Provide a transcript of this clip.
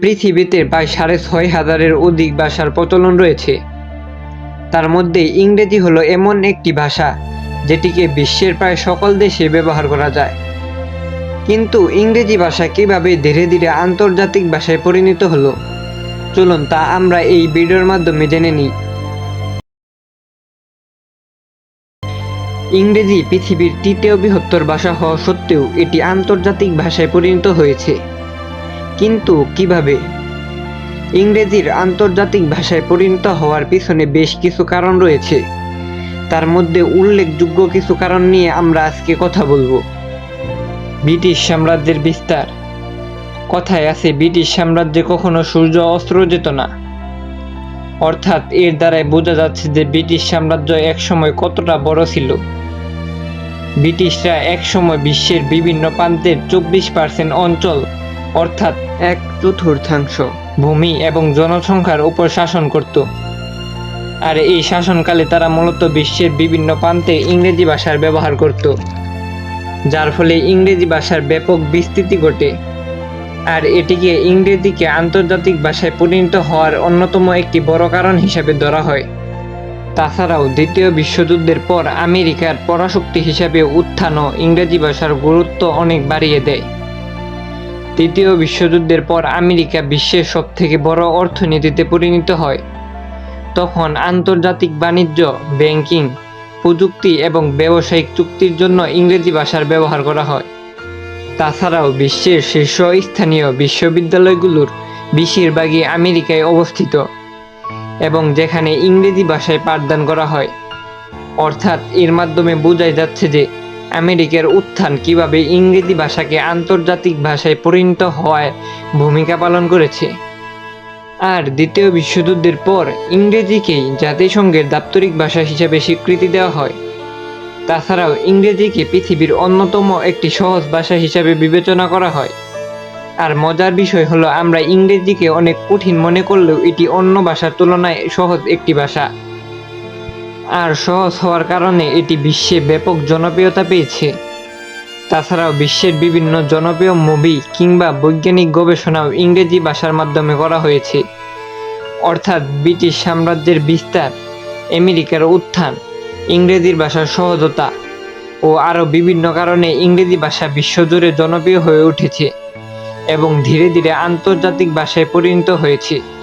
পৃথিবীতে প্রায় সাড়ে ছয় হাজারের অধিক ভাষার প্রচলন রয়েছে। তার মধ্যে ইংরেজি হলো এমন একটি ভাষা, যেটিকে বিশ্বের প্রায় সকল দেশে ব্যবহার করা যায়। কিন্তু ইংরেজি ভাষা কীভাবে ধীরে ধীরে আন্তর্জাতিক ভাষায় পরিণত হলো? চলুন তা আমরা এই ভিডিওর মাধ্যমে জেনে নিই। ইংরেজি পৃথিবীর তৃতীয় বৃহত্তর ভাষা হওয়া সত্ত্বেও এটি আন্তর্জাতিক ভাষায় পরিণত হয়েছে। কিন্তু কীভাবে? ইংরেজির আন্তর্জাতিক ভাষায় পরিণত হওয়ার পিছনে বেশ কিছু কারণ রয়েছে। তার মধ্যে উল্লেখযোগ্য কিছু কারণ নিয়ে আমরা আজকে কথা বলব। ব্রিটিশ সাম্রাজ্যের বিস্তার। কথায় আছে, ব্রিটিশ সাম্রাজ্যে কখনো সূর্য অস্ত্র যেত না। অর্থাৎ এর দ্বারাই বোঝা যাচ্ছে যে ব্রিটিশ সাম্রাজ্য একসময় কতটা বড় ছিল। ব্রিটিশরা একসময় বিশ্বের বিভিন্ন প্রান্তের চব্বিশ পার্সেন্ট অঞ্চল অর্থাৎ এক চতুর্থাংশ ভূমি এবং জনসংখ্যার উপর শাসন করত। আর এই শাসনকালে তারা মূলত বিশ্বের বিভিন্ন প্রান্তে ইংরেজি ভাষার ব্যবহার করত, যার ফলে ইংরেজি ভাষার ব্যাপক বিস্তৃতি ঘটে। আর এটিকে ইংরেজিকে আন্তর্জাতিক ভাষায় পরিণত হওয়ার অন্যতম একটি বড় কারণ হিসেবে ধরা হয়। তাছাড়াও দ্বিতীয় বিশ্বযুদ্ধের পর আমেরিকার পরাশক্তি হিসাবে উত্থানও ইংরেজি ভাষার গুরুত্ব অনেক বাড়িয়ে দেয়। তৃতীয় বিশ্বযুদ্ধের পর আমেরিকা বিশ্বের সবথেকে বড় অর্থনীতিতে পরিণত হয়। তখন আন্তর্জাতিক বাণিজ্য, ব্যাংকিং, প্রযুক্তি এবং ব্যবসায়িক চুক্তির জন্য ইংরেজি ভাষার ব্যবহার করা হয়। তাছাড়াও বিশ্বের শীর্ষস্থানীয় বিশ্ববিদ্যালয়গুলোর বেশিরভাগই আমেরিকায় অবস্থিত এবং যেখানে ইংরেজি ভাষায় পাঠদান করা হয়। অর্থাৎ এর মাধ্যমে বোঝাই যাচ্ছে যে আমেরিকার উত্থান কীভাবে ইংরেজি ভাষাকে আন্তর্জাতিক ভাষায় পরিণত হওয়ায় ভূমিকা পালন করেছে। আর দ্বিতীয় বিশ্বযুদ্ধের পর ইংরেজিকেই জাতিসংঘের দাপ্তরিক ভাষা হিসেবে স্বীকৃতি দেওয়া হয়। তাছাড়াও ইংরেজিকে পৃথিবীর অন্যতম একটি সহজ ভাষা হিসাবে বিবেচনা করা হয়। আর মজার বিষয় হলো, আমরা ইংরেজিকে অনেক কঠিন মনে করলেও এটি অন্য ভাষার তুলনায় সহজ একটি ভাষা। আর সহজ হওয়ার কারণে এটি বিশ্বে ব্যাপক জনপ্রিয়তা পেয়েছে। তাছাড়াও বিশ্বের বিভিন্ন জনপ্রিয় মুভি কিংবা বৈজ্ঞানিক গবেষণাও ইংরেজি ভাষার মাধ্যমে করা হয়েছে। অর্থাৎ ব্রিটিশ সাম্রাজ্যের বিস্তার, আমেরিকার উত্থান, ইংরেজির ভাষার সহজতা ও আরও বিভিন্ন কারণে ইংরেজি ভাষা বিশ্বজুড়ে জনপ্রিয় হয়ে উঠেছে এবং ধীরে ধীরে আন্তর্জাতিক ভাষায় পরিণত হয়েছে।